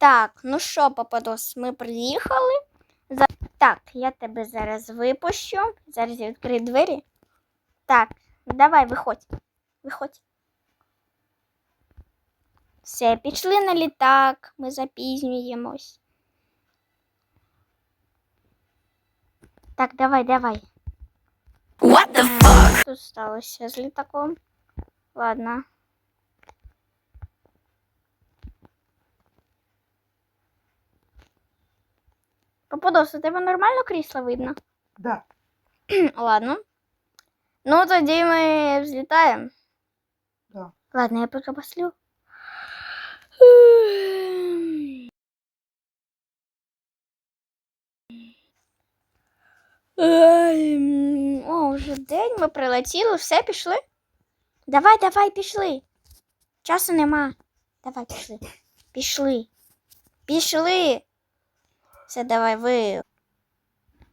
Так, ну що, Пападос, ми приїхали. За... Так, я тебе зараз випущу. Зараз я відкрию двері. Так, давай, виходь. Виходь. Все, пішли на літак, ми запізнюємось. Так, давай, давай. What the fuck? Тут сталося з літаком? Ладно. Попадос, у тебе нормально крісло видно? Да. Ладно. Ну, тоді ми взлітаємо. Да. Ладно, я поки послю. О, вже день ми прилетіли, все, пішли. Давай, давай, пішли. Часу нема. Давай, пішли. Пішли. Пішли. Все, давай, ви.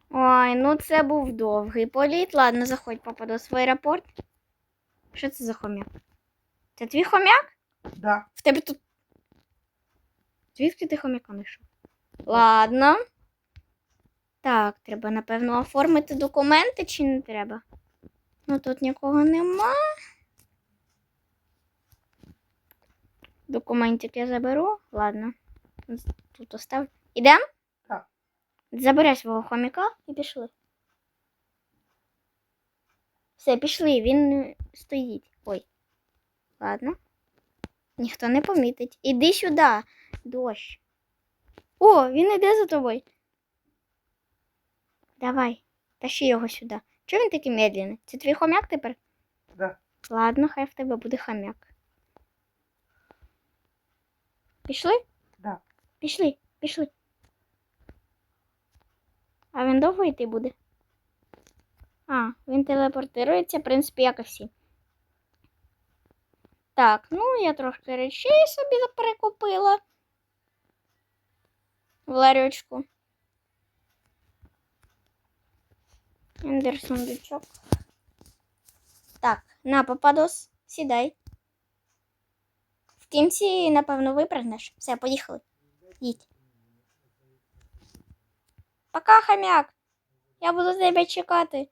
Ой, ну це був довгий політ. Ладно, заходь, папа, до свій аеропорт. Що це за хомяк? Це твій хомяк? Да. В тебе тут. Звідки ти хомяка знайшов? Ладно. Так, треба, напевно, оформити документи чи не треба? Ну тут нікого нема. Документик я заберу. Ладно. Тут остав. Ідем? Забирай свого хомяка і пішли. Все, пішли, він стоїть. Ой. Ладно. Ніхто не помітить. Іди сюди, дощ. О, він іде за тобою. Давай, тащи його сюди. Чого він такий медленний? Це твій хомяк тепер? Да. Ладно, хай в тебе буде хомяк. Пішли? Да. Пішли, пішли. А він довго йти буде? А, він телепортирується, в принципі, як і всі. Так, ну я трошки речей собі перекупила. В ларючку. Ендер сундучок. Так, на, попадос, сідай. В кінці, напевно, випрыгнеш. Все, поїхали. Їдь. Пока, хомяк. Я буду тебе чекати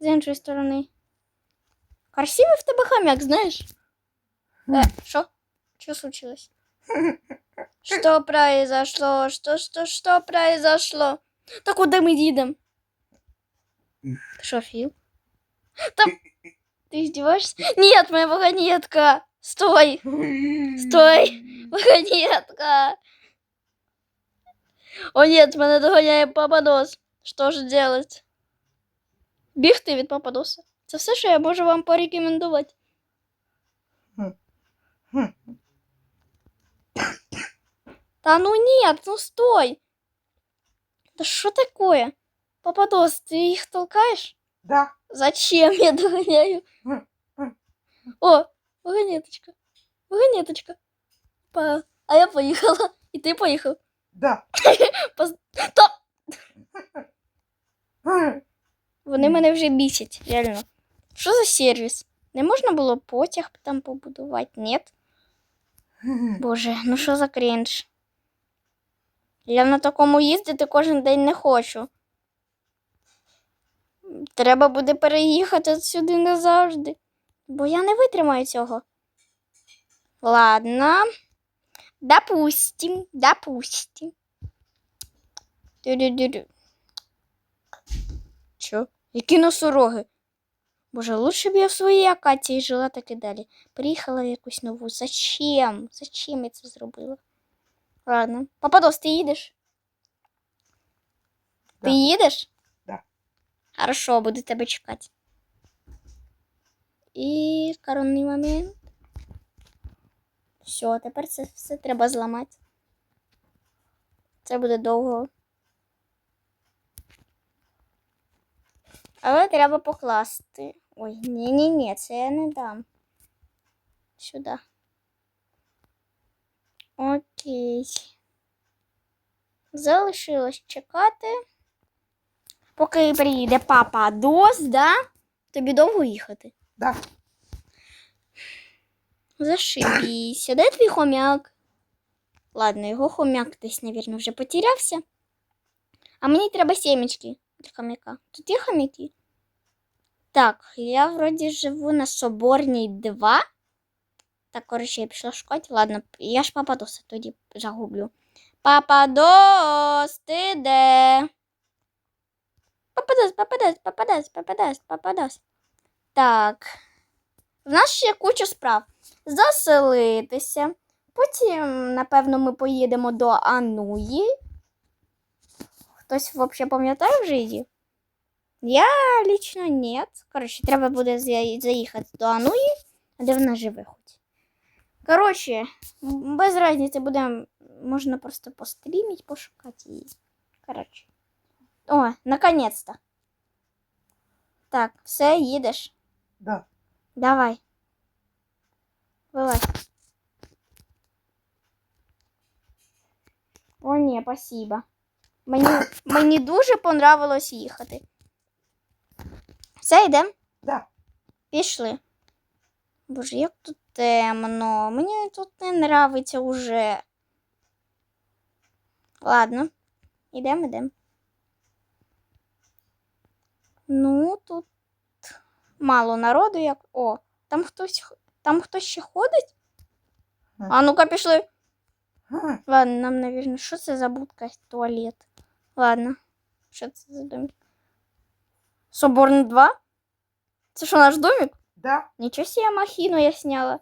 з іншої сторони. Красивий в тебе хомяк, знаєш? Э, что? Что случилось? Что произошло? Что, что, что произошло? Так куда мы едем? Что, Фил? Там... Ты издеваешься? Нет, моя вагонетка! Стой! Стой! Вагонетка! О нет, мене доганяє пападос. Що ж делать? Бігти від пападоса. Це все, що я можу вам порекомендувати. Хм. Да ну нет, ну стой. Да что такое? Пападос, ты их толкаешь? Да. Зачем я догоняю? Хм, хм. О, вагонеточка. Вагонеточка. Па. А я поехала. И ты поехал. Да. Хм. Вони мене вже бісять, реально. Що за сервіс? Не можна було потяг там побудувати? Ні? Боже, ну що за крінж? Я на такому їздити кожен день не хочу. Треба буде переїхати сюди назавжди. Бо я не витримаю цього. Ладно. Допустим, допустим. Дю-дю-дю-дю. Чо? Які носороги? Боже, лучше б я в своїй акації жила так і далі. Приїхала в якусь нову. Зачем? Зачем я це зробила? Ладно. Пападос, ти їдеш? Да. Ти їдеш? Да. Хорошо, буду тебе чекати. І коронний момент. Все, тепер це все треба зламати. Це буде довго. Але треба покласти. Ой, ні-ні-ні, це я не дам. Сюди. Окей. Залишилось чекати. Поки приїде папа Дос, да? Тобі довго їхати? Да. Зашибісь. А Де твій хомяк? Ладно, його хомяк десь, мабуть, вже потерявся. А мені треба сімечки для хомяка. Тут є хомяки? Так, я вроді живу на Соборній 2. Так, коротше, я пішла шукати. Ладно, я ж пападоса тоді загублю. Пападос, ти де? Пападос, пападос, пападос, пападос, пападос. Так. В нас ще куча справ. Заселитися. Потім, напевно, ми поїдемо до Ануї. Хтось взагалі пам'ятає в житті? Я лично ні. Коротше, треба буде заїхати до Ануї, де вона живе хоч. Коротше, без різниці буде, можна просто пострімити, пошукати її. Коротше. О, наконец-то. Так, все, їдеш. Да. Давай. Вылазь. О, ні, спасибо. Мені, мені дуже понравилось їхати. Все, йдемо? Да. Пішли. Боже, як тут темно. Мені тут не нравиться уже. Ладно. Ідемо, ідемо. Ну, тут мало народу, як. О, там хтось там хтось ще ходить? А ну-ка пішли. Ладно, нам, наверное, що це за будка? Туалет. Ладно. Що це за домик? Соборний 2? Це що, наш домик? Да. Ничего себе махину я сняла.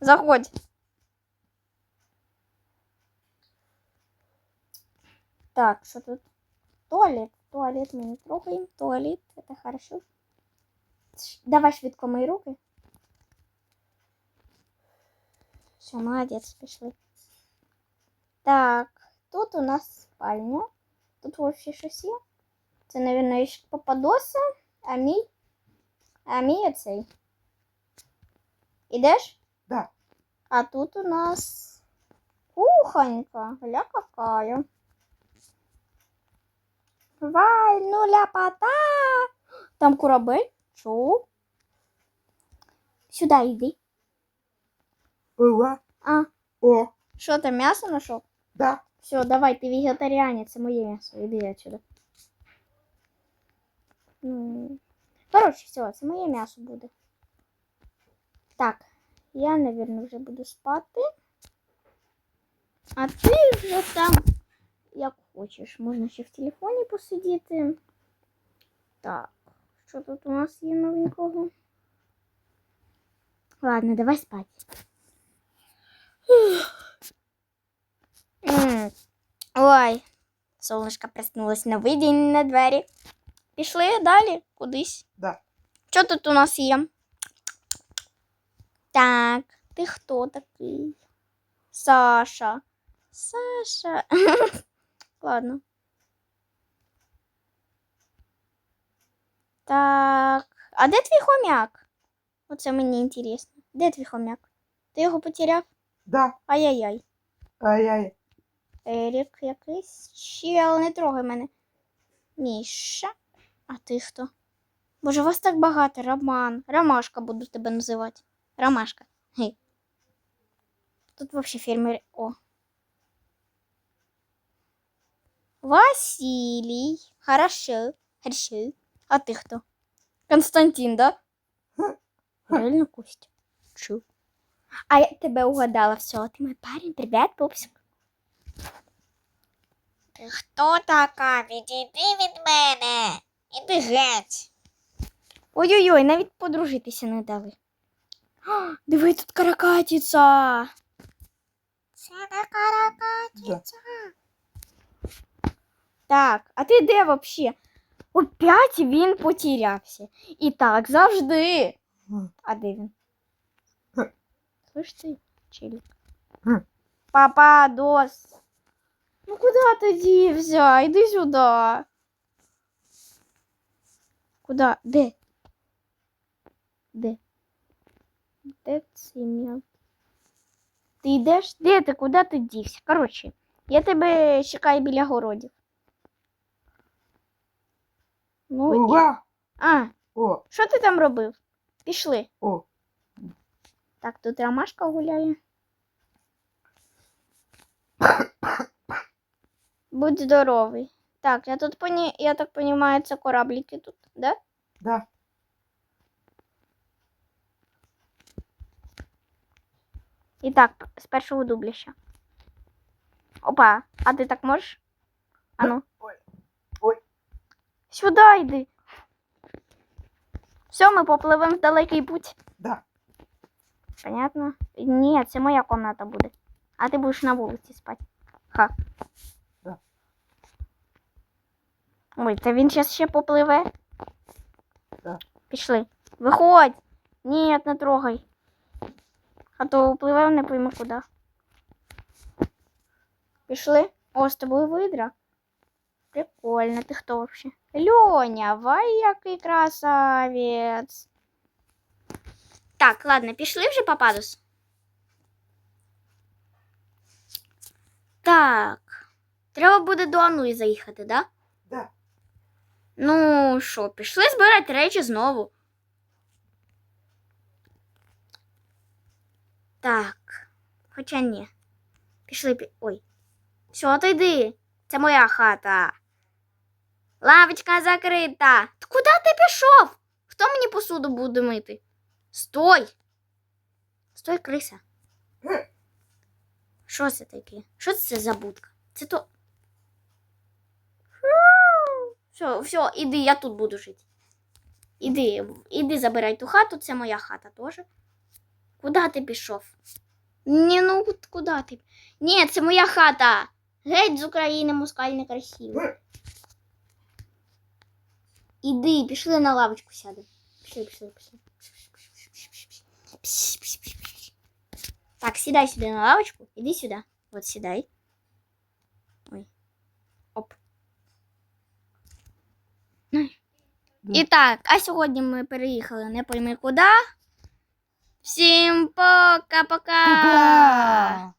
Заходь. Так, что тут? Туалет. Туалет мы не трогаем. Туалет, это хорошо. Давай швидко мої руки. Все, молодец, пішли. Так, тут у нас спальня. Тут вообще щось є. Це, наверное, ще попадоса, а мій, а мій оцей. Ідеш? Да. А тут у нас кухонька. Ля какая. Вай, ну ляпота. Там корабель. Чо? Сюди йди. Уа. А, О. що ти м'ясо знайшов? Да. Все, давай, ти вегетаріанець, це моє м'ясо. Іди отсюда. Ну, Коротше, все, це моє м'ясо буде. Так, я, напевно, вже буду спати. А ти вже там, як хочеш. Можна ще в телефоні посидіти. Так, що тут у нас є новенького? Ладно, давай спати. Ой, сонечко проснулось на видінь на двері. Пішли далі кудись. Да. Що тут у нас є? Так, ти хто такий? Саша. Саша. Ладно. Так. А де твій хомяк? Оце мені інтересно. Де твій хомяк? Ти його потеряв? Да. Ай-яй-яй. Ай-яй. Ерік якийсь чел, не трогай мене. Міша. А ти хто? Боже, вас так багато, Роман. Ромашка буду тебе називати. Ромашка. Гей. Тут вообще фермер. О. Василий. Хорошо. Хорошо. А ти хто? Константин, да? Реально Костя. Чу. А я тебе угадала. Все, ти мій парень. Привіт, пупсик. Ти хто така? Відійди від мене. Іди геть. Ой-ой-ой, навіть подружитися не дали. А, Диви, тут каракатиця. Це не каракатиця. Так, а ти де вообще? Опять він потерявся. І так завжди. А де він? Слышь ти, челік. Хм. Пападос. Ну куди ти дівся? Іди сюди. Куда? Де? Де? Де м'як? Ти йдеш? Де ти? Куди ти дівся? Коротше, я тебе чекаю біля городів. Ну, і... А, О. що ти там робив? Пішли. О. Так, тут ромашка гуляє. Будь здоровий. Так, я тут поні... я так понимаю, це кораблики тут, да? Да. І так, з першого дубліща. Опа, а ти так можеш? Ану. Ой. Ой. Сюди йди. Все, ми попливемо в далекий путь. Понятно? Ні, це моя комната буде. А ти будеш на вулиці спати. Ха. Да. Ой, та він зараз ще попливе. Да. Пішли. Виходь. Ні, не трогай. А то впливе не пойми куди. Пішли. О, з тобою видра. Прикольно, ти хто вообще? Льоня, вай, який красавець. Так, ладно, пішли вже, пападус? Так. Треба буде до Ануї заїхати, да? Да. Ну що, пішли збирати речі знову. Так. Хоча ні. Пішли. пі- Ой. Все, отойди. Це моя хата. Лавочка закрита. Та Куди ти пішов? Хто мені посуду буде мити? Стой! Стой, криса. Що це таке? Що це за будка? Це то. Все, все, іди, я тут буду жити. Іди, іди забирай ту хату, це моя хата теж. Куди ти пішов? Ні, ну от куди ти? Ні, це моя хата. Геть з України москаль некрасивий. Іди, пішли на лавочку сядемо. Пішли, пішли, пішли. Так, сідай сюди на лавочку. Іди сюди. От сідай. Ой. Оп. І так, а сьогодні ми переїхали не пойми куди. Всім пока-пока! Пока!